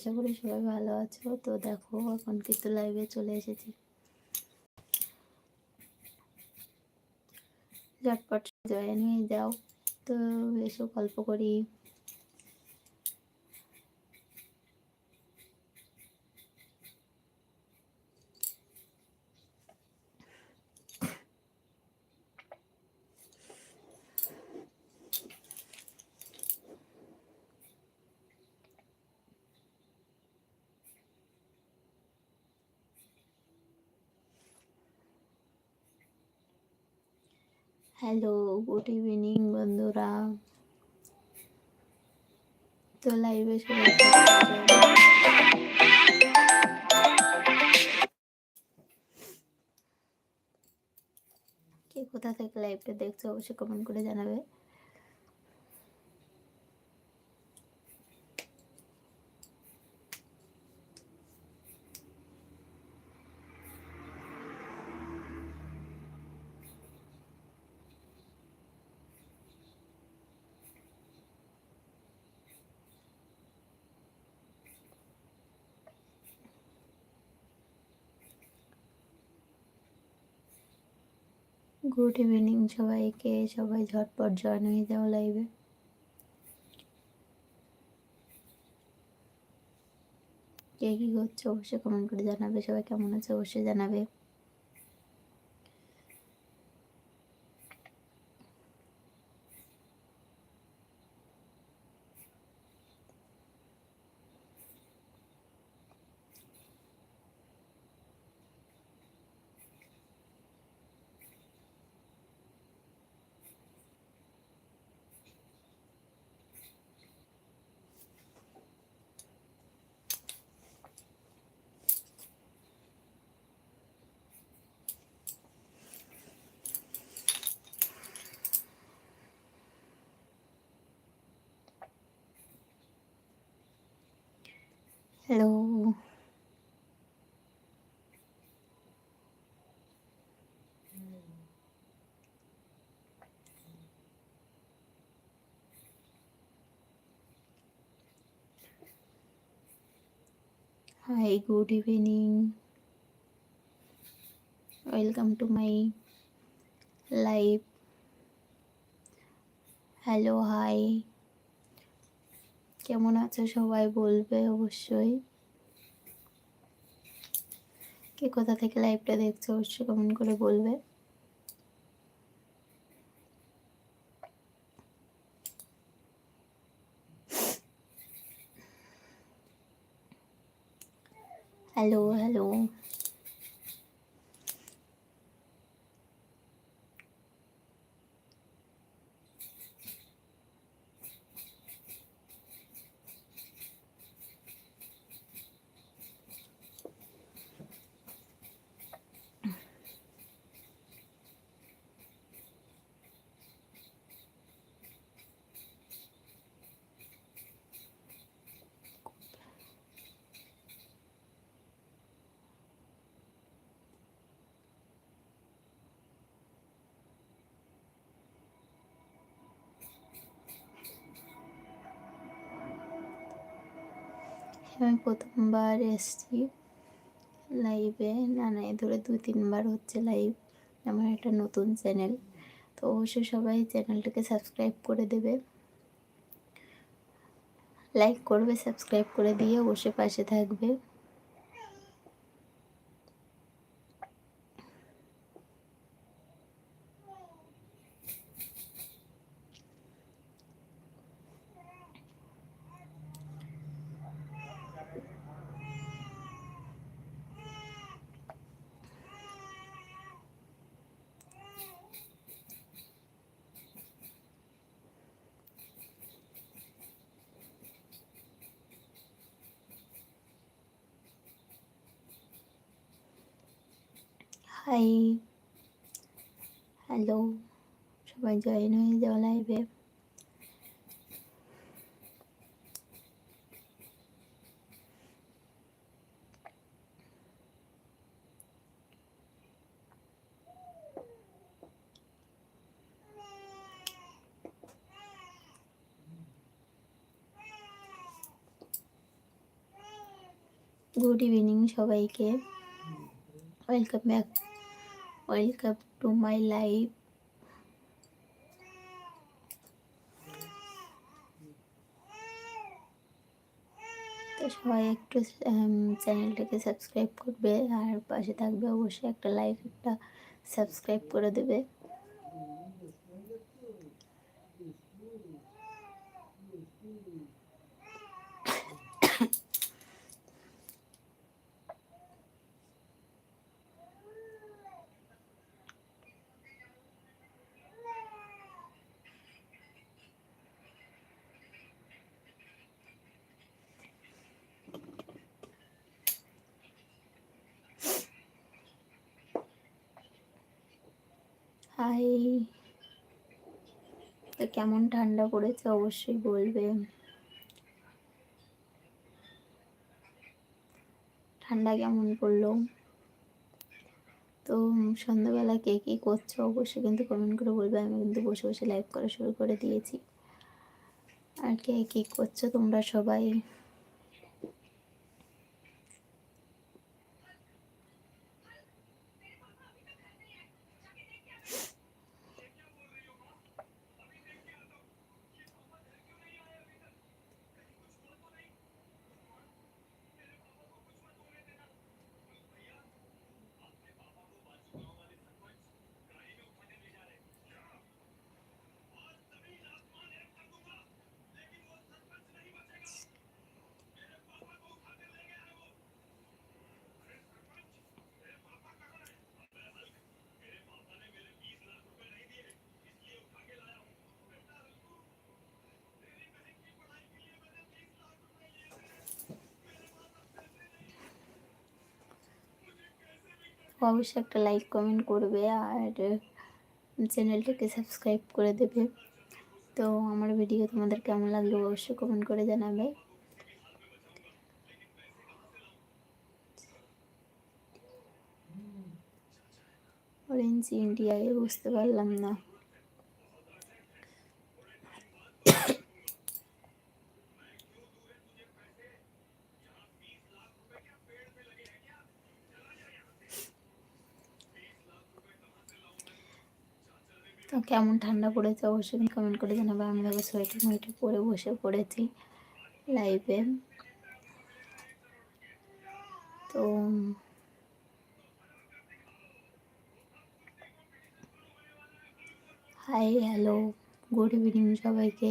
আশা করি সবাই ভালো আছো। তো দেখো, এখন কিন্তু লাইভে চলে এসেছি। ঝটপট জয়েন হয়ে যাও, তো এসো, গল্প করি। হ্যালো, গুড ইভিনিং বন্ধুরা। তো লাইভে কে কোথা থেকে লাইভটা দেখছ, অবশ্যই কমেন্ট করে জানাবে। গুড ইভিনিং সবাইকে। সবাই ঝটপট জয়েন হয়ে যাও লাইভে। কে কী করছে অবশ্যই কমেন্ট করে জানাবে। সবাই কেমন আছে অবশ্যই জানাবে। Hello. Hi, good evening. Welcome to my live. Hello, hi. কেমন আছো সবাই বলবে অবশ্যই। কে কোথা থেকে লাইভটা দেখছ অবশ্যই কমেন্ট করে বলবে। হ্যালো হ্যালো আমি প্রথমবার এসছি লাইভে না না, এ ধরে দু তিনবার হচ্ছে লাইভ আমার একটা নতুন চ্যানেল তো অবশ্যই সবাই চ্যানেলটাকে সাবস্ক্রাইব করে দেবে। লাইক করবে সাবস্ক্রাইব করে দিয়ে অবশ্যই পাশে থাকবে। হাই। হ্যালো সবাই জয়েন হয়ে যাও লাইভে। গুড ইভিনিং সবাইকে। Welcome back welcome to my life তো সবাই একটু চ্যানেলটাকে সাবস্ক্রাইব করবে আর পাশে থাকবে অবশ্যই একটা লাইক একটা সাবস্ক্রাইব করে দেবে। হাই তো কেমন ঠান্ডা পড়েছে অবশ্যই বলবে। ঠান্ডা কেমন পড়ল? তো সন্ধ্যাবেলা কে কী করছ অবশ্যই কিন্তু কমেন্ট করে বলবে। আমি কিন্তু বসে বসে লাইভ করা শুরু করে দিয়েছি। আর কে কী করছ তোমরা সবাই? অবশ্যই একটা লাইক কমেন্ট করবে আর চ্যানেলটাকে সাবস্ক্রাইব করে দেবে। তো আমার ভিডিও তোমাদের কেমন লাগল অবশ্যই কমেন্ট করে জানাবে। অরেঞ্জ ইন্ডিয়ায় বুঝতে পারলাম না তো কেমন ঠান্ডা পড়েছে অবশ্যই কমেন্ট করে জানাবে। আমি দেখো সোয়েটার মোয়েটার পরে বসে পড়েছি লাইভে তো হাই হ্যালো গুড ইভিনিং সবাইকে।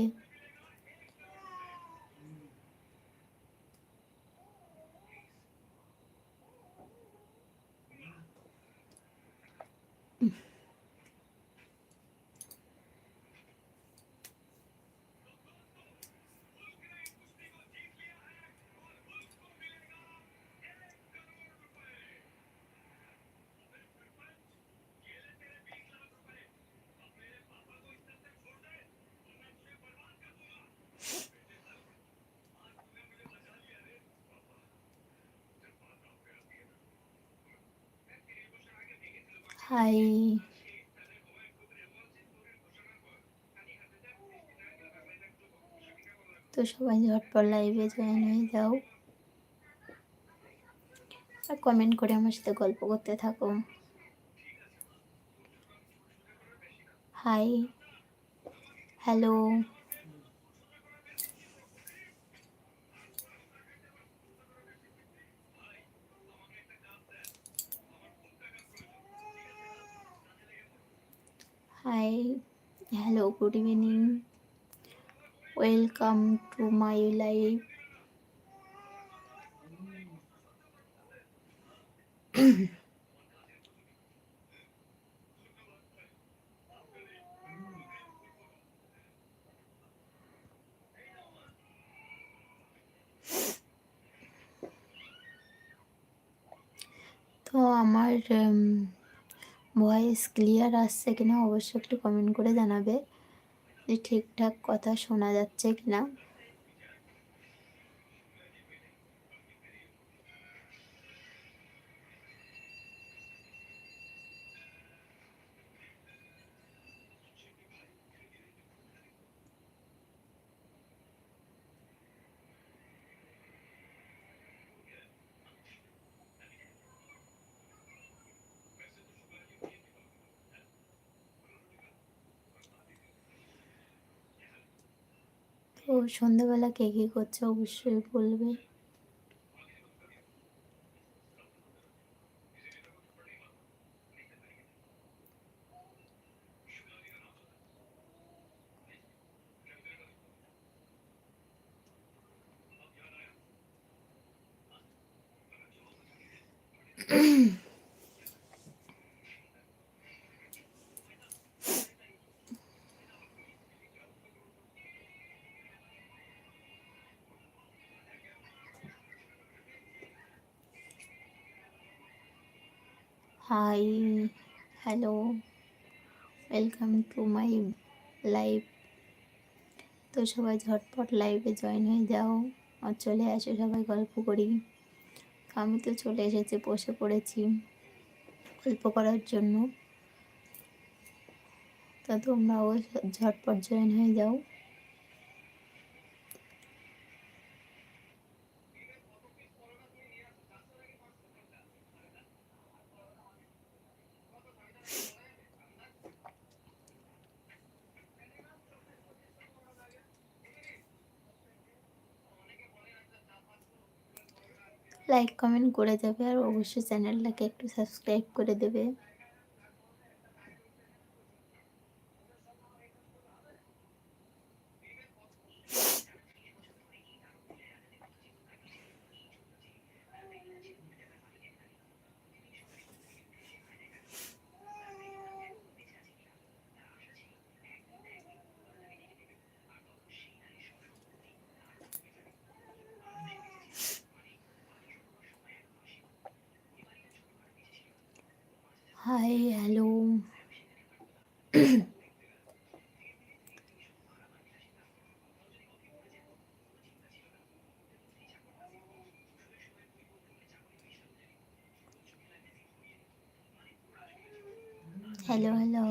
হাই তো সবাই ঝটপট লাইভে জয়েন হয়ে যাও আর কমেন্ট করে আমার সাথে গল্প করতে থাকো hi hello hi hello good evening welcome to my life তো আমার ভয়েস ক্লিয়ার আসছে কিনা অবশ্যই একটু কমেন্ট করে জানাবে। যে ঠিকঠাক কথা শোনা যাচ্ছে কিনা তো সন্ধ্যাবেলা কে কী করছে অবশ্যই বলবে। Hi hello welcome to my live তো সবাই ঝটপট লাইভে জয়েন হয়ে যাও আর চলে আসো সবাই গল্প করি। আমি তো চলে এসেছি, বসে পড়েছি গল্প করার জন্য। তো তোমরাও ঝটপট জয়েন হয়ে যাও। লাইক কমেন্ট করে দেবে আর অবশ্যই চ্যানেলটাকে একটু সাবস্ক্রাইব করে দেবে। Hi hello hello hello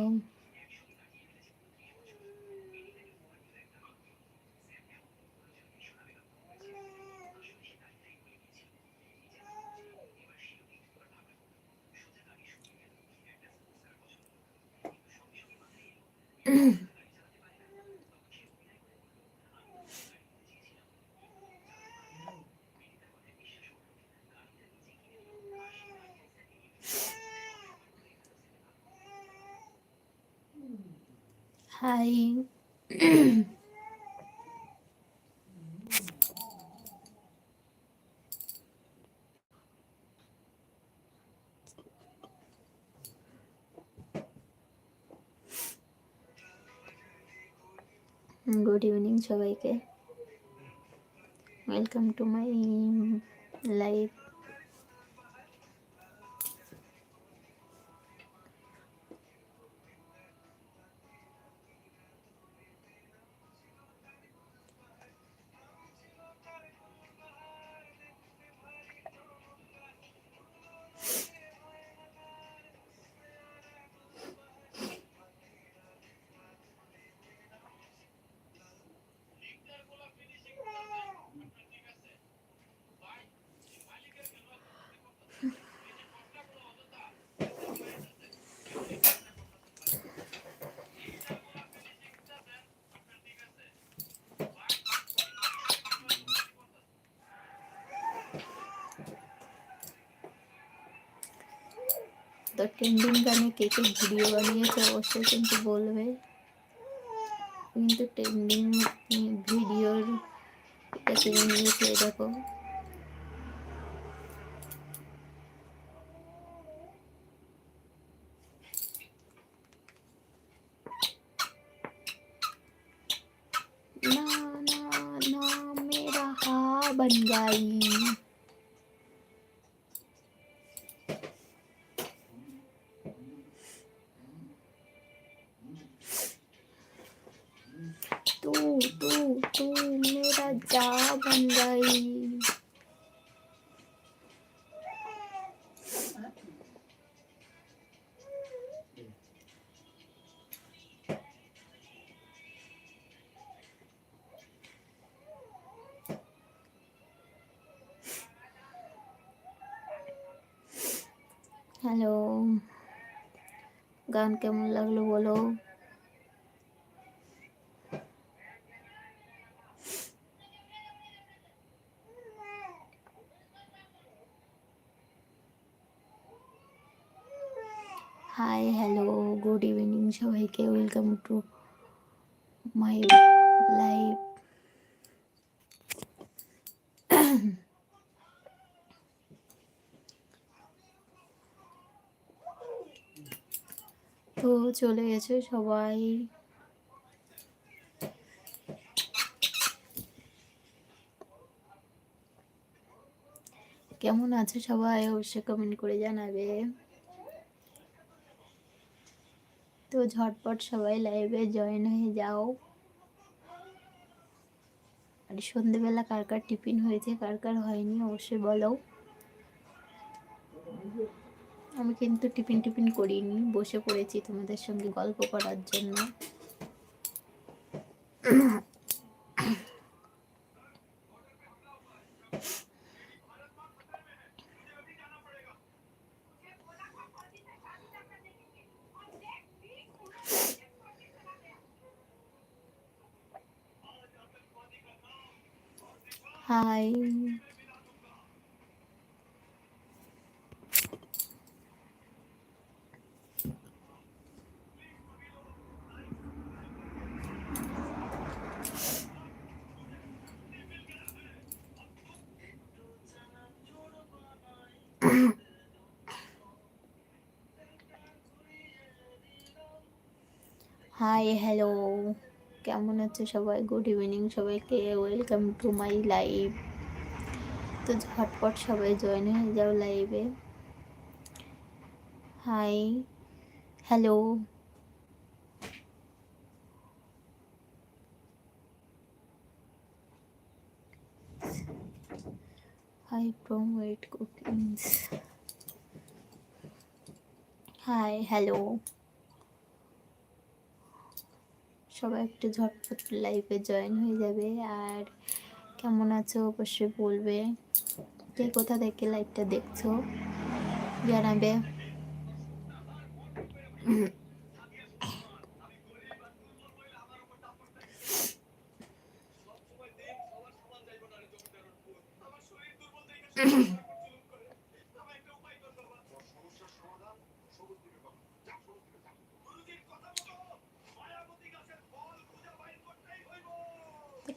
hi good evening সবাইকে। ওয়েলকাম টু মাই লাইভ তো ট্রেন্ডিং গানে কে কে ভিডিও বানিয়েছে অবশ্যই কিন্তু বলবে। কিন্তু ট্রেন্ডিং ভিডিওর কাছে নিয়েছে দেখো। guys. हेलो गान के मन लगलो बोलो সবাইকে ওয়েলকাম টু মাই লাইভ তো চলে গেছে সবাই। কেমন আছে সবাই? অবশ্যই কমেন্ট করে জানাবে। তো ঝটপট সবাই লাইভে জয়েন হয়ে যাও। আর সন্ধেবেলা কার কার টিফিন হয়েছে, কার কার হয়নি অবশ্যই বলো। আমি কিন্তু টিফিন টিফিন করিনি, বসে পড়েছি তোমাদের সঙ্গে গল্প করার জন্য। হাই হাই হ্যালো কেমন আছে সবাই? গুড ইভিনিং সবাইকে ওয়েলকাম টু মাই লাইভ তো ঝটপট সবাই জয়েন হয়ে যাও লাইভে hi hello hi from wait cookings hi hello সবাই একটু ঝটপট লাইফে জয়েন হয়ে যাবে। আর কেমন আছো অবশ্যই বলবে। কে কোথা থেকে লাইভটা দেখছ? জানাবে।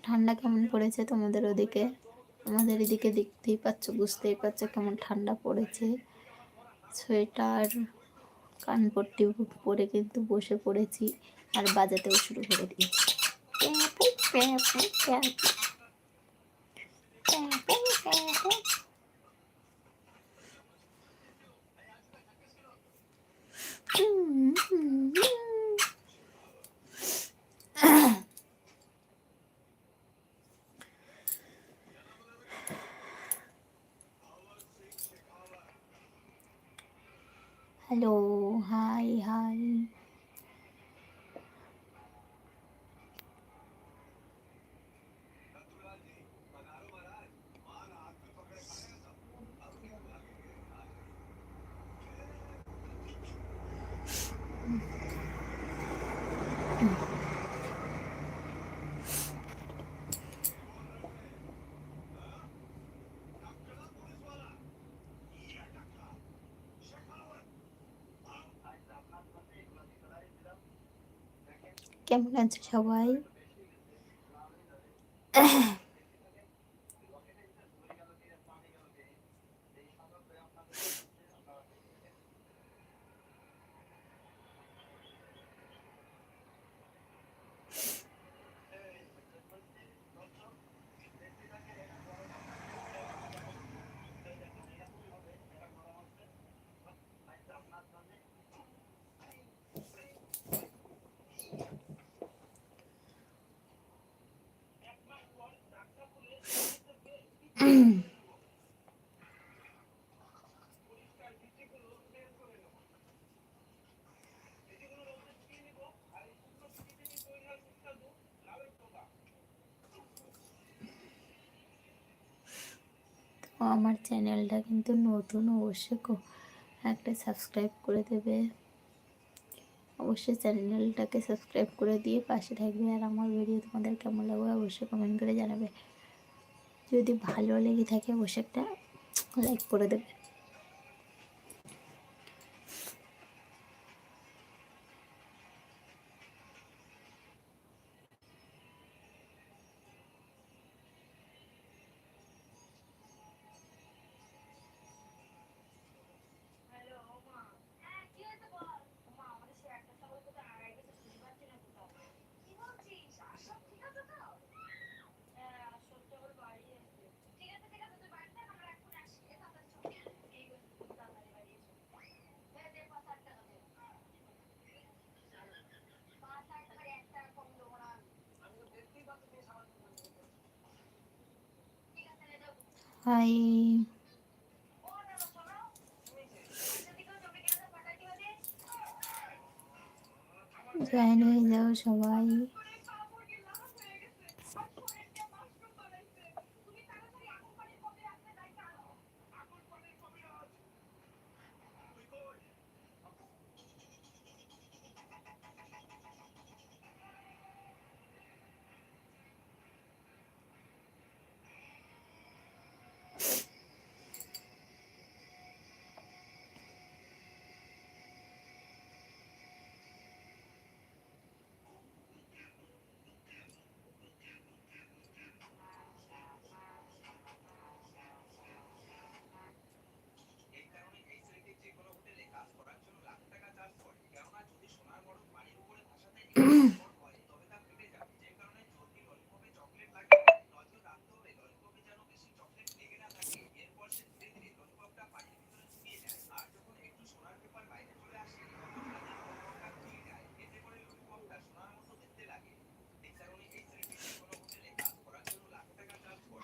ঠান্ডা কেমন পড়েছে তোমাদের ওদিকে আমাদের এদিকে দেখতেই পাচ্ছ বুঝতেই পারছ কেমন ঠান্ডা পড়েছে সোয়েটার কানপট্টি পরে কিন্তু বসে পড়েছি আর বাজাতেও শুরু করে দিয়েছি হ্যালো হাই হাই কেমন আছে সবাই আমার চ্যানেলটা কিন্তু নতুন অবশ্যই একটা সাবস্ক্রাইব করে দেবে। অবশ্যই চ্যানেলটাকে সাবস্ক্রাইব করে দিয়ে পাশে থাকবে আর আমার ভিডিও তোমাদের কেমন লাগবে অবশ্যই কমেন্ট করে জানাবে। যদি ভালো লেগে থাকে অবশ্যই একটা লাইক করে দেবে। হাই জয়েন হয়ে যাও সবাই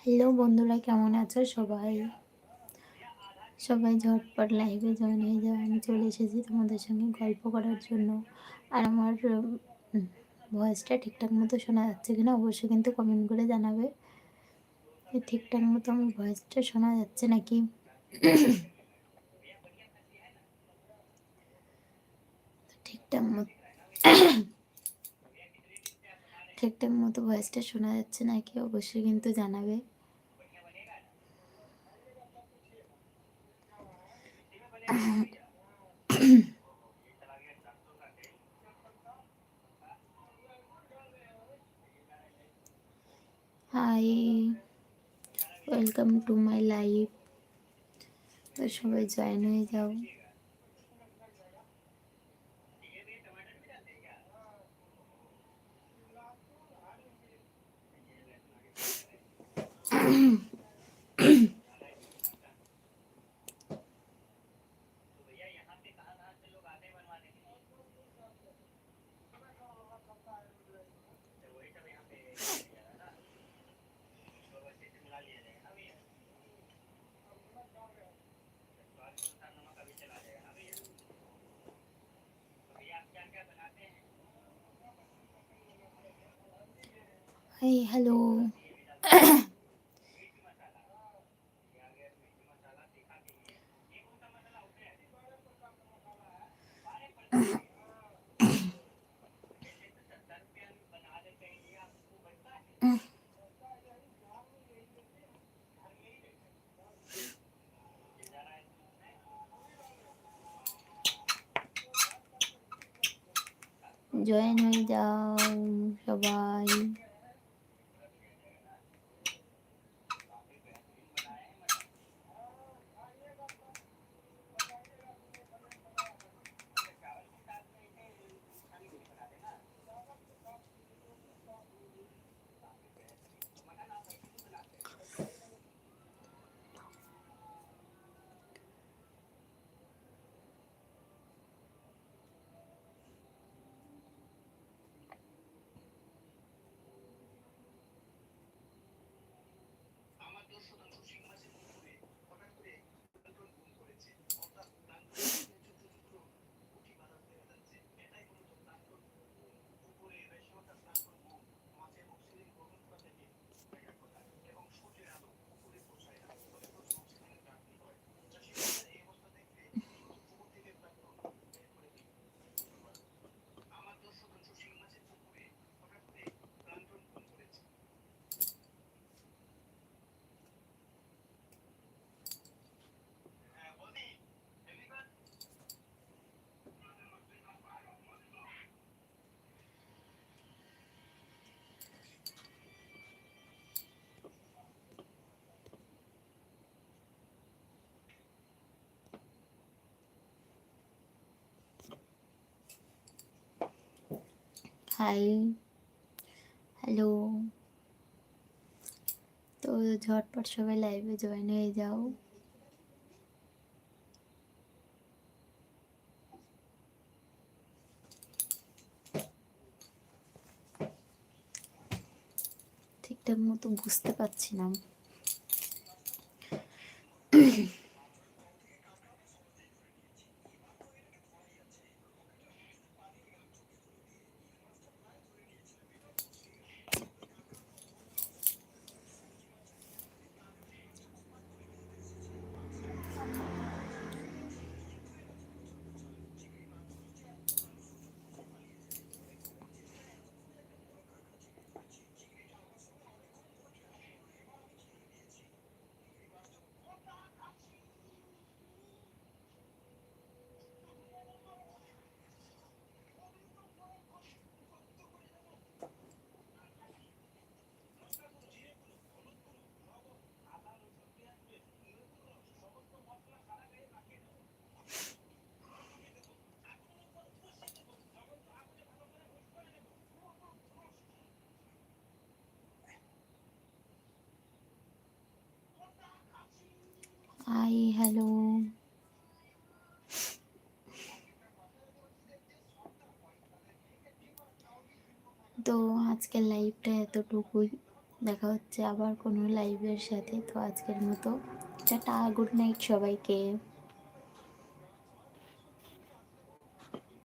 হ্যালো বন্ধুরা, কেমন আছো সবাই? সবাই ঝটপট লাইভে জয়েন হয়ে যাও। আমি চলে এসেছি তোমাদের সঙ্গে গল্প করার জন্য। আর আমার ভয়েসটা ঠিকঠাক মতো শোনা যাচ্ছে কিনা অবশ্যই কিন্তু কমেন্ট করে জানাবে। ঠিকঠাক মতো আমার ভয়েসটা শোনা যাচ্ছে নাকি? ঠিকঠাক মতো ঠিকঠাক মতো ভয়েসটা শোনা যাচ্ছে নাকি অবশ্যই কিন্তু জানাবে। Hi welcome to my life তো সবাই জয়েন হয়ে যাও হাই হ্যালো জয়েন হয়ে যাও সবাই হাই হ্যালো। তো ঝটপট সবাই লাইভে জয়েন হয়ে যাও। ঠিকঠাক মতো বুঝতে পারছি না। Hi, hello. তো আজকের লাইভটা এতটুকুই। দেখা হচ্ছে আবার কোনো লাইভের সাথে। তো আজকের মতো। টাটা, গুড নাইট সবাইকে।